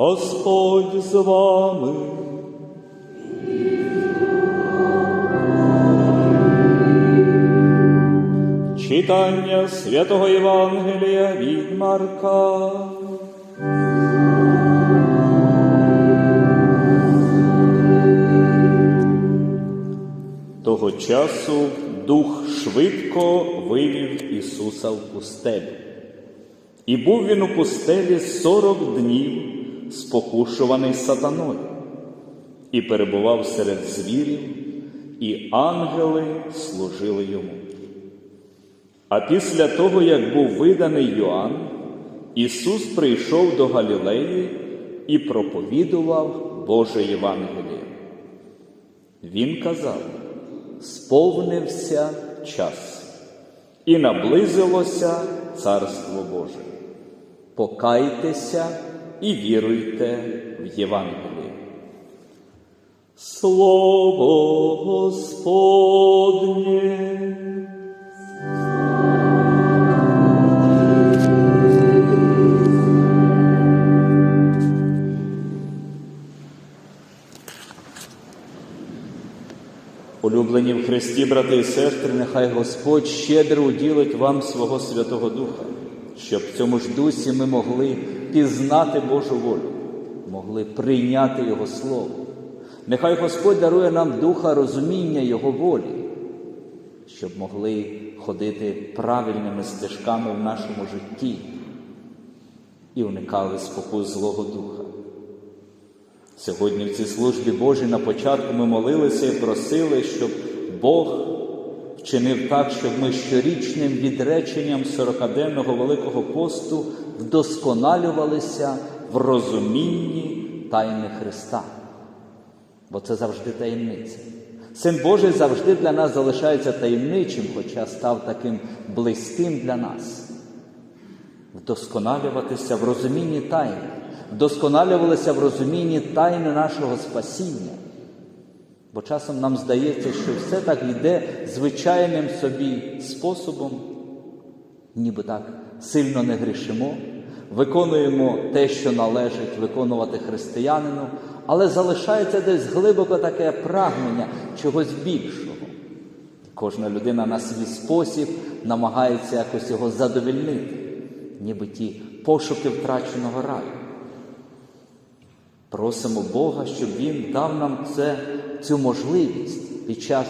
Господь з вами. Читання святого Євангелія від Марка. Того часу дух швидко вивів Ісуса в пустелю. І був він у пустелі сорок днів, спокушуваний сатаною, і перебував серед звірів, і ангели служили йому. А після того, як був виданий Йоанн, Ісус прийшов до Галілеї і проповідував Боже Євангеліє. Він казав: сповнився час, і наблизилося Царство Боже. Покайтеся і віруйте в Євангеліє. Слово Господнє. Улюблені в Христі, брати і сестри, нехай Господь щедро уділить вам свого Святого Духа, щоб в цьому ж дусі ми могли пізнати Божу волю, могли прийняти Його Слово. Нехай Господь дарує нам духа розуміння Його волі, щоб могли ходити правильними стежками в нашому житті і уникали спокус Злого Духа. Сьогодні в цій службі Божій на початку ми молилися і просили, щоб Бог вчинив так, щоб ми щорічним відреченням сорокаденного Великого посту вдосконалювалися в розумінні тайни Христа. Бо це завжди таємниця. Син Божий завжди для нас залишається таємничим, хоча став таким близьким для нас. Вдосконалюватися в розумінні тайни вдосконалювалися в розумінні тайни нашого спасіння. Бо часом нам здається, що все так йде звичайним собі способом, ніби так сильно не грішимо, виконуємо те, що належить виконувати християнину, але залишається десь глибоко таке прагнення чогось більшого. Кожна людина на свій спосіб намагається якось його задовільнити, ніби ті пошуки втраченого раю. Просимо Бога, щоб Він дав нам це, цю можливість під час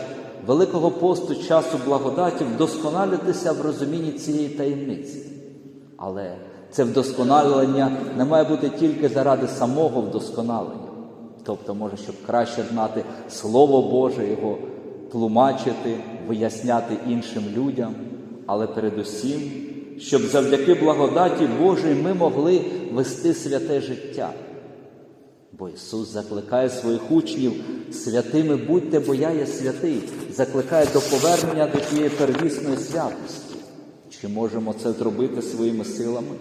Великого посту, часу благодаті вдосконалитися в розумінні цієї таємниці. Але це вдосконалення не має бути тільки заради самого вдосконалення. Тобто, може, щоб краще знати Слово Боже, його тлумачити, виясняти іншим людям, але передусім, щоб завдяки благодаті Божій ми могли вести святе життя. Бо Ісус закликає своїх учнів святими будьте, бо я є святий, закликає до повернення до тієї первісної святості. Чи можемо це зробити своїми силами?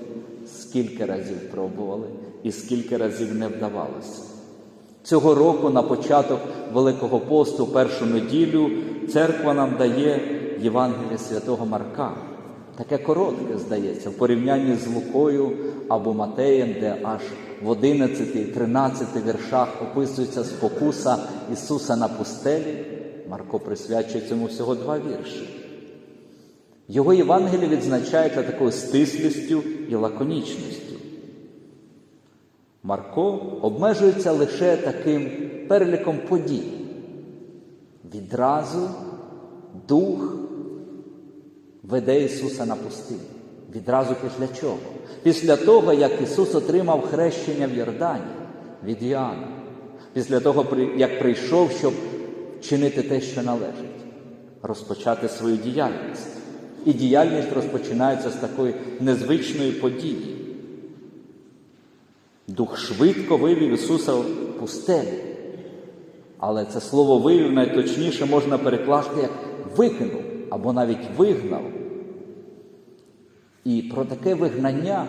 Скільки разів пробували і скільки разів не вдавалося. Цього року, на початок Великого посту, першу неділю, церква нам дає Євангеліє святого Марка. Таке коротке, здається, в порівнянні з Лукою або Матеєм, де аж в 11-13 віршах описується спокуса Ісуса на пустелі. Марко присвячує цьому всього два вірші. Його Євангеліє відзначається такою стислістю і лаконічністю. Марко обмежується лише таким переліком подій. Відразу дух веде Ісуса на пустиню. Відразу після чого? Після того, як Ісус отримав хрещення в Йордані від Іоанна. Після того, як прийшов, щоб чинити те, що належить, розпочати свою діяльність. І діяльність розпочинається з такої незвичної події. Дух швидко вивів Ісуса в пустелі. Але це слово вивів найточніше можна перекласти як викинув або навіть вигнав. І про таке вигнання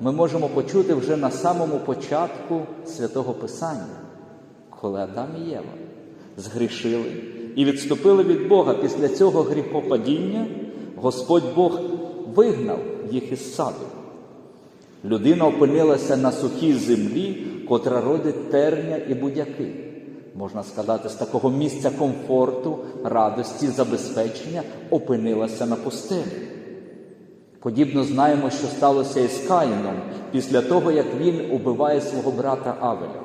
ми можемо почути вже на самому початку святого Писання, коли Адам і Єва згрішили і відступили від Бога. Після цього гріхопадіння Господь Бог вигнав їх із саду. Людина опинилася на сухій землі, котра родить терня і будяки. Можна сказати, з такого місця комфорту, радості, забезпечення опинилася на пустелі. Подібно знаємо, що сталося із Каїном після того, як він убиває свого брата Авеля.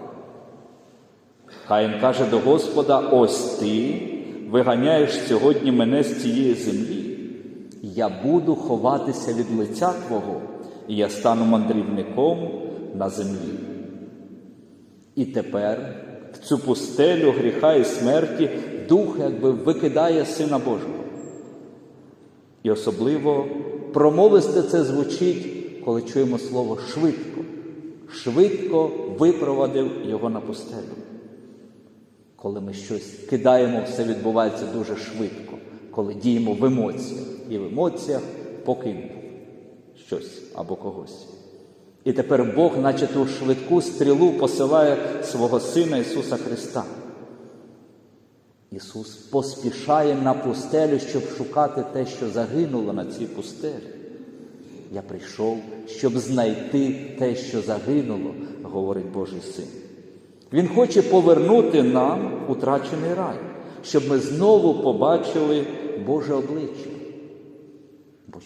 Каїн каже до Господа: ось ти виганяєш сьогодні мене з цієї землі. Я буду ховатися від лиця Твого, і я стану мандрівником на землі. І тепер в цю пустелю гріха і смерті дух якби викидає Сина Божого. І особливо промовисте це звучить, коли чуємо слово швидко. Швидко випровадив його на пустелю. Коли ми щось кидаємо, все відбувається дуже швидко, коли діємо в емоціях і в емоціях покинув щось або когось. І тепер Бог, наче ту швидку стрілу, посилає свого Сина Ісуса Христа. Ісус поспішає на пустелю, щоб шукати те, що загинуло на цій пустелі. Я прийшов, щоб знайти те, що загинуло, говорить Божий Син. Він хоче повернути нам утрачений рай, щоб ми знову побачили Боже обличчя.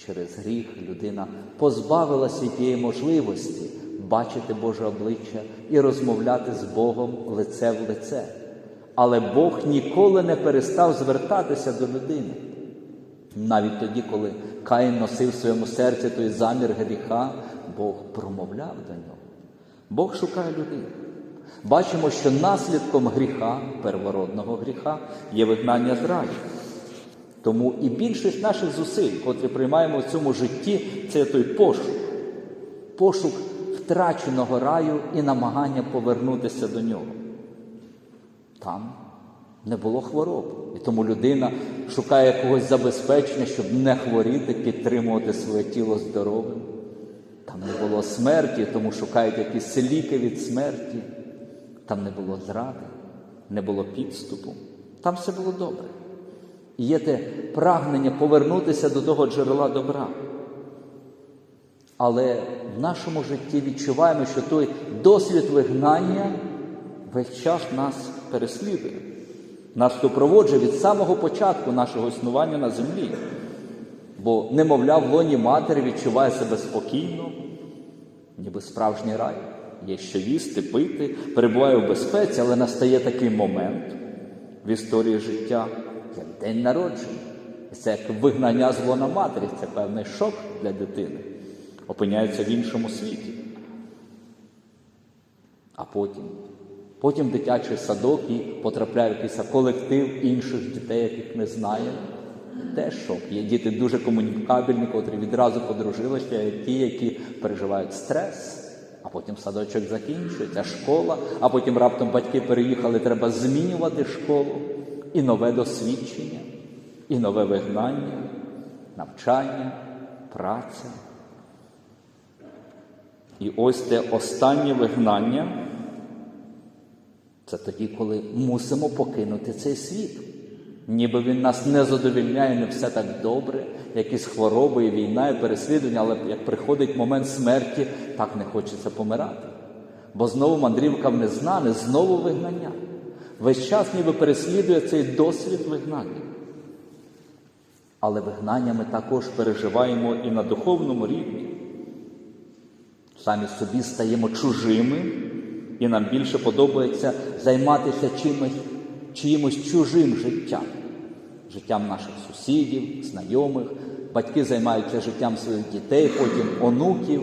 Через гріх людина позбавилася тієї можливості бачити Боже обличчя і розмовляти з Богом лице в лице. Але Бог ніколи не перестав звертатися до людини. Навіть тоді, коли Каїн носив в своєму серці той замір гріха, Бог промовляв до нього. Бог шукає людину. Бачимо, що наслідком гріха, первородного гріха, є вигнання з раю. Тому і більшість наших зусиль, котрі приймаємо в цьому житті, це той пошук, пошук втраченого раю і намагання повернутися до нього. Там не було хвороб. І тому людина шукає якогось забезпечення, щоб не хворіти, підтримувати своє тіло здоровим. Там не було смерті, тому шукають якісь ліки від смерті. Там не було зради, не було підступу. Там все було добре. Є те прагнення повернутися до того джерела добра. Але в нашому житті відчуваємо, що той досвід вигнання весь час нас переслідує, нас супроводжує від самого початку нашого існування на землі. Бо немовля в лоні матері відчуває себе спокійно, ніби справжній рай. Є що їсти, пити, перебуває в безпеці, але настає такий момент в історії життя, як день народження. Це як вигнання з лона матері, це певний шок для дитини. Опиняється в іншому світі. А потім, потім дитячий садок і потрапляє в якийсь колектив інших дітей, яких не знає. Теж шок. Є діти дуже комунікабельні, котрі відразу подружилися, є ті, які переживають стрес. А потім садочок закінчується, школа, а потім раптом батьки переїхали, треба змінювати школу, і нове досвідчення, і нове вигнання, навчання, праця. І ось те останнє вигнання це тоді, коли мусимо покинути цей світ. Ніби він нас не задовільняє, не все так добре, якісь хвороби, і війна, і переслідування, але як приходить момент смерті, так не хочеться помирати. Бо знову мандрівка в незнане, знову вигнання. Весь час ніби переслідує цей досвід вигнання. Але вигнання ми також переживаємо і на духовному рівні. Самі собі стаємо чужими, і нам більше подобається займатися чимось, чиїмось чужим життям, життям наших сусідів, знайомих, батьки займаються життям своїх дітей, потім онуків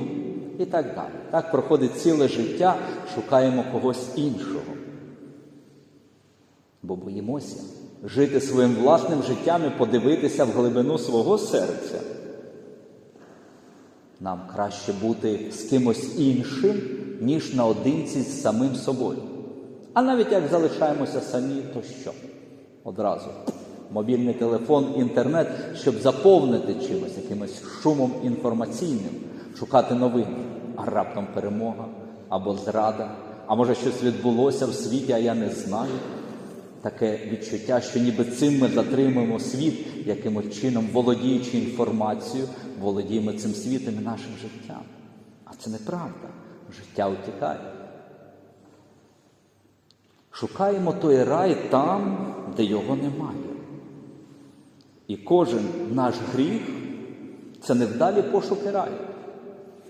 і так далі. Так проходить ціле життя, шукаємо когось іншого. Бо боїмося жити своїм власним життям і подивитися в глибину свого серця. Нам краще бути з кимось іншим, ніж наодинці з самим собою. А навіть як залишаємося самі, то що? Одразу мобільний телефон, інтернет, щоб заповнити чимось, якимось шумом інформаційним, шукати новини, а раптом перемога або зрада, а може щось відбулося в світі, а я не знаю. Таке відчуття, що ніби цим ми затримуємо світ, якимось чином володіючи інформацією, володіємо цим світом і нашим життям. А це неправда. Життя утікає. Шукаємо той рай там, де його немає. І кожен наш гріх це невдалі пошуки раю.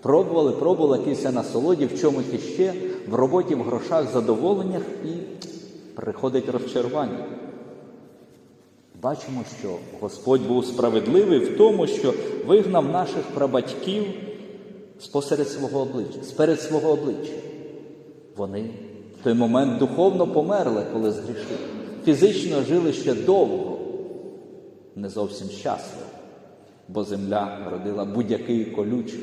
Пробували, пробували якісь насолоді, в чомусь іще, в роботі, в грошах, задоволеннях і приходить розчарування. Бачимо, що Господь був справедливий в тому, що вигнав наших прабатьків спосеред свого обличчя, сперед свого обличчя. Вони в той момент духовно померли, коли згрішили. Фізично жили ще довго, не зовсім щасливо, бо земля родила будь-який колючий,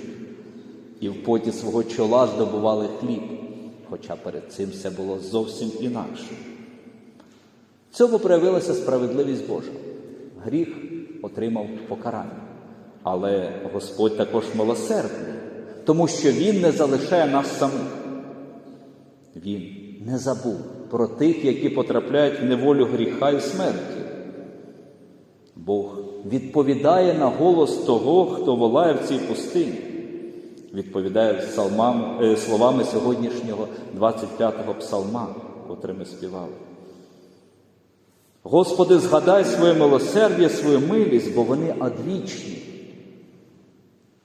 і в поті свого чола здобували хліб, хоча перед цим все було зовсім інакше. В цьому проявилася справедливість Божа. Гріх отримав покарання. Але Господь також милосердний, тому що Він не залишає нас самих. Він не забув про тих, які потрапляють в неволю гріха і смерті. Бог відповідає на голос того, хто волає в цій пустині, відповідає е, словами сьогоднішнього 25-го псалма, котрий ми співали. Господи, згадай своє милосердя, свою милість, бо вони одвічні,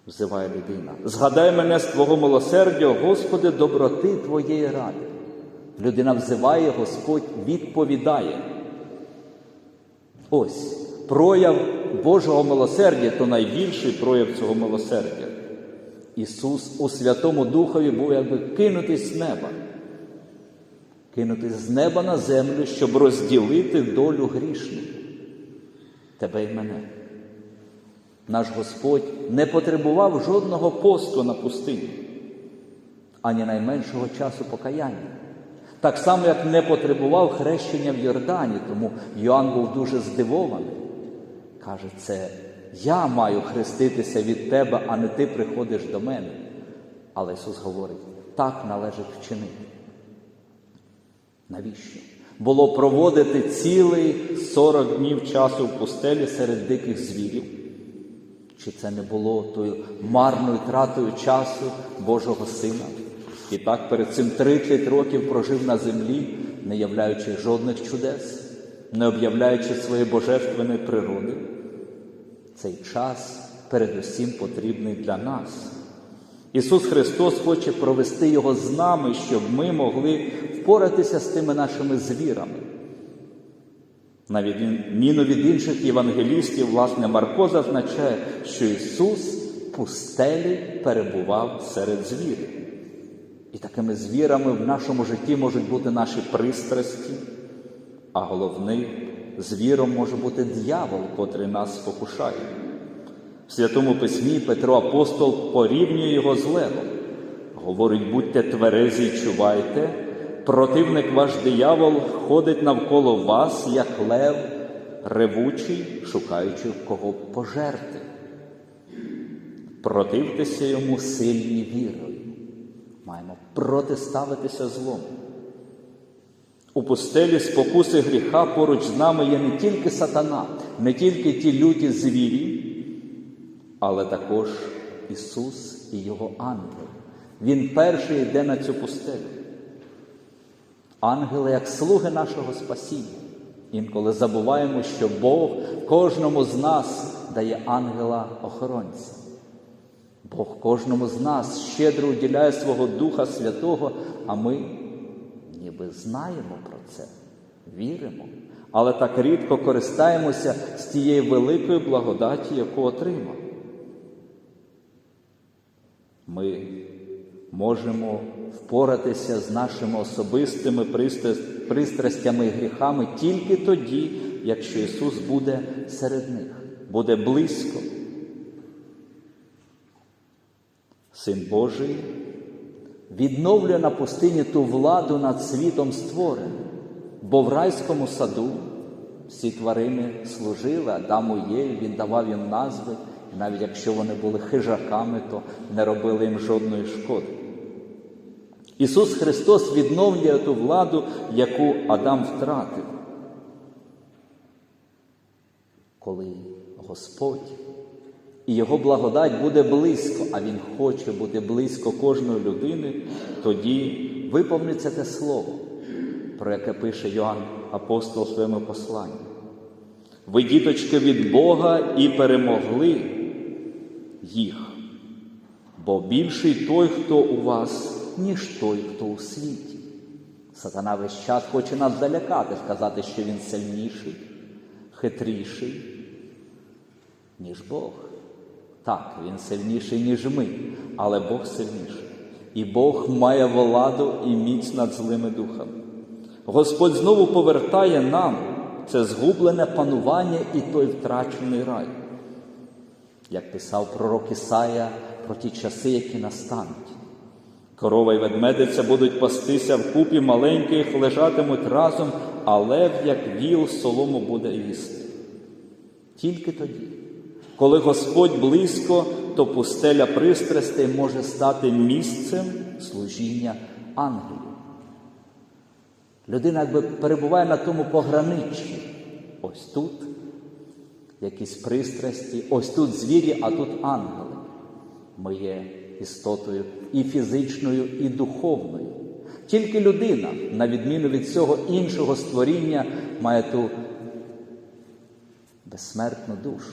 взиває людина. Згадай мене з Твого милосердя, Господи, доброти Твоєї ради. Людина взиває, Господь відповідає. Ось прояв Божого милосердя то найбільший прояв цього милосердя. Ісус у Святому Духові був якби кинутий з неба кинути з неба на землю, щоб розділити долю грішників, тебе й мене. Наш Господь не потребував жодного посту на пустині, ані найменшого часу покаяння. Так само, як не потребував хрещення в Йордані, тому Йоанн був дуже здивований. Каже, це я маю хреститися від тебе, а не ти приходиш до мене. Але Ісус говорить, так належить вчинити. Навіщо? Було проводити цілий 40 днів часу в пустелі серед диких звірів? Чи це не було тою марною тратою часу Божого Сина? І так перед цим 30 років прожив на землі, не являючи жодних чудес, не об'являючи своєї божественної природи. Цей час передусім потрібний для нас. Ісус Христос хоче провести його з нами, щоб ми могли впоратися з тими нашими звірами. На відміну від інших євангелістів, власне, Марко зазначає, що Ісус пустелі перебував серед звірів. І такими звірами в нашому житті можуть бути наші пристрасті, а головним звіром може бути дьявол, котрий нас спокушає. В Святому Письмі Петро Апостол порівнює його з левом. Говорить, будьте тверезі чувайте, противник ваш диявол ходить навколо вас, як лев, ревучий, шукаючи кого пожерти. Противтеся йому сильні вірою. Маємо протиставитися злом. У пустелі спокуси гріха поруч з нами є не тільки сатана, не тільки ті люті звірі, але також Ісус і Його ангел. Він перший йде на цю пустелю. Ангели, як слуги нашого спасіння. Інколи забуваємо, що Бог кожному з нас дає ангела-охоронця. Бог кожному з нас щедро уділяє свого Духа Святого, а ми ніби знаємо про це, віримо, але так рідко користаємося з тієї великої благодаті, яку отримали. Ми можемо впоратися з нашими особистими пристрастями і гріхами тільки тоді, якщо Ісус буде серед них, буде близько. Син Божий відновлює на пустині ту владу над світом створеним, бо в райському саду всі тварини служили, Адаму Єві, він давав їм назви. і Навіть якщо вони були хижаками, то не робили їм жодної шкоди. Ісус Христос відновлює ту владу, яку Адам втратив. Коли Господь і Його благодать буде близько, а Він хоче бути близько кожної людини, тоді виповниться те слово, про яке пише Йоанн Апостол у своєму посланні. Ви, діточки, від Бога і перемогли їх, бо більший той, хто у вас, ніж той, хто у світі. Сатана весь час хоче нас залякати, сказати, що він сильніший, хитріший, ніж Бог. Так, він сильніший, ніж ми, але Бог сильніший. І Бог має владу і міць над злими духами. Господь знову повертає нам це згублене панування і той втрачений рай. Як писав пророк Ісая про ті часи, які настануть. Корова й ведмедиця будуть пастися вкупі маленьких, лежатимуть разом, а лев, як віл, солому буде їсти. Тільки тоді, коли Господь близько, то пустеля пристрастей може стати місцем служіння ангелів. Людина якби перебуває на тому пограниччі. Ось тут якісь пристрасті, ось тут звірі, а тут ангели. Ми є істотою і фізичною, і духовною. Тільки людина, на відміну від цього іншого створіння, має ту безсмертну душу,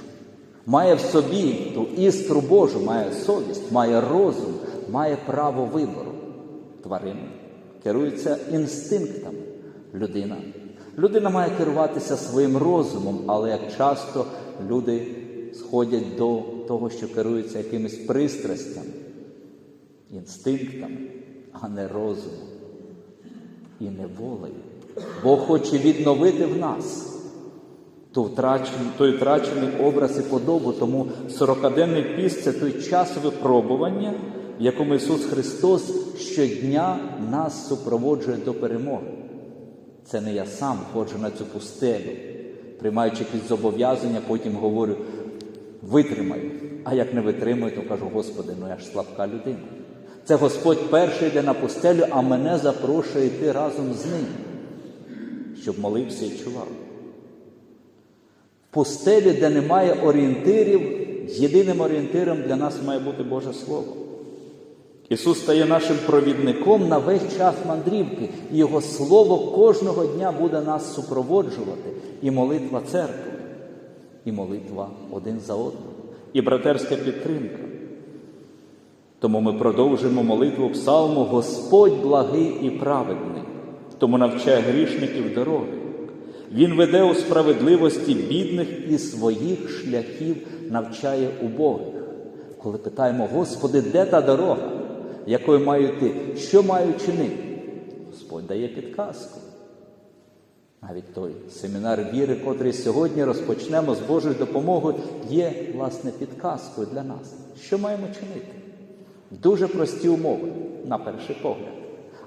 має в собі ту іскру Божу, має совість, має розум, має право вибору. Тварини керуються інстинктами. Людина. Людина має керуватися своїм розумом, але як часто люди сходять до того, що керуються якимись пристрастями, інстинктами, а не розумом і не волею. Бог хоче відновити в нас той втрачений, той втрачений образ і подобу. Тому сорокаденний піст це той час випробування, в якому Ісус Христос щодня нас супроводжує до перемоги. Це не я сам ходжу на цю пустелю, приймаючи якісь зобов'язання, потім говорю, витримаю. А як не витримую, то кажу, Господи, ну я ж слабка людина. Це Господь перший йде на пустелю, а мене запрошує йти разом з ним, щоб молився і чував. В пустелі, де немає орієнтирів, єдиним орієнтиром для нас має бути Боже Слово. Ісус стає нашим провідником на весь час мандрівки, і Його Слово кожного дня буде нас супроводжувати. І молитва церкви, і молитва один за одним, і братерська підтримка. Тому ми продовжуємо молитву псалму Господь благий і праведний, тому навчає грішників дороги. Він веде у справедливості бідних і своїх шляхів навчає убогих. Коли питаємо, Господи, де та дорога? якою маю йти, що маю чинити. Господь дає підказку. Навіть той семінар віри, котрий сьогодні розпочнемо з Божою допомогою, є, власне, підказкою для нас. Що маємо чинити? Дуже прості умови, на перший погляд,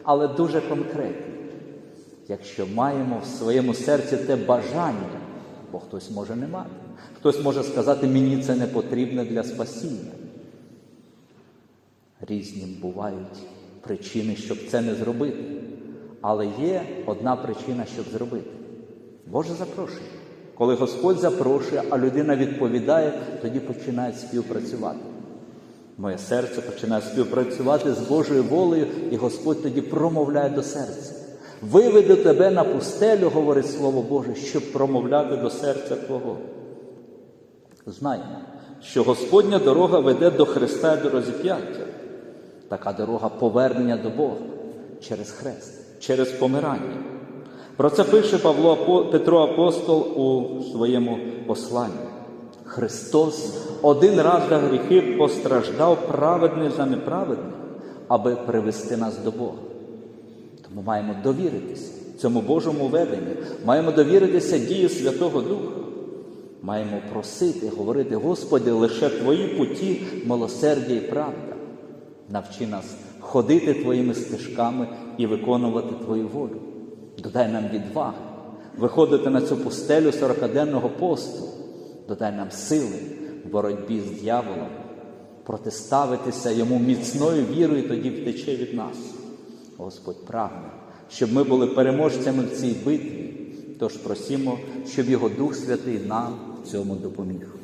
але дуже конкретні. Якщо маємо в своєму серці те бажання, бо хтось може не мати, хтось може сказати, мені це не потрібне для спасіння. Різні бувають причини, щоб це не зробити. Але є одна причина, щоб зробити. Боже запрошує. Коли Господь запрошує, а людина відповідає, тоді починає співпрацювати. Моє серце починає співпрацювати з Божою волею, і Господь тоді промовляє до серця. Виведу тебе на пустелю, говорить Слово Боже, щоб промовляти до серця Твого. Знаємо, що Господня дорога веде до Христа і до розіп'яття. Така дорога повернення до Бога через хрест, через помирання. Про це пише Павло Петро Апостол у своєму посланні. Христос один раз за гріхи постраждав праведний за неправедних, аби привести нас до Бога. Тому маємо довіритися цьому Божому веденню, маємо довіритися дії Святого Духа. Маємо просити, говорити, Господи, лише Твої путі, милосердя і правда. Навчи нас ходити Твоїми стежками і виконувати Твою волю. Додай нам відваги, виходити на цю пустелю сорокаденного посту, додай нам сили в боротьбі з дьяволом, протиставитися йому міцною вірою, тоді втече від нас. Господь прагне, щоб ми були переможцями в цій битві. Тож просімо, щоб його Дух Святий нам в цьому допоміг.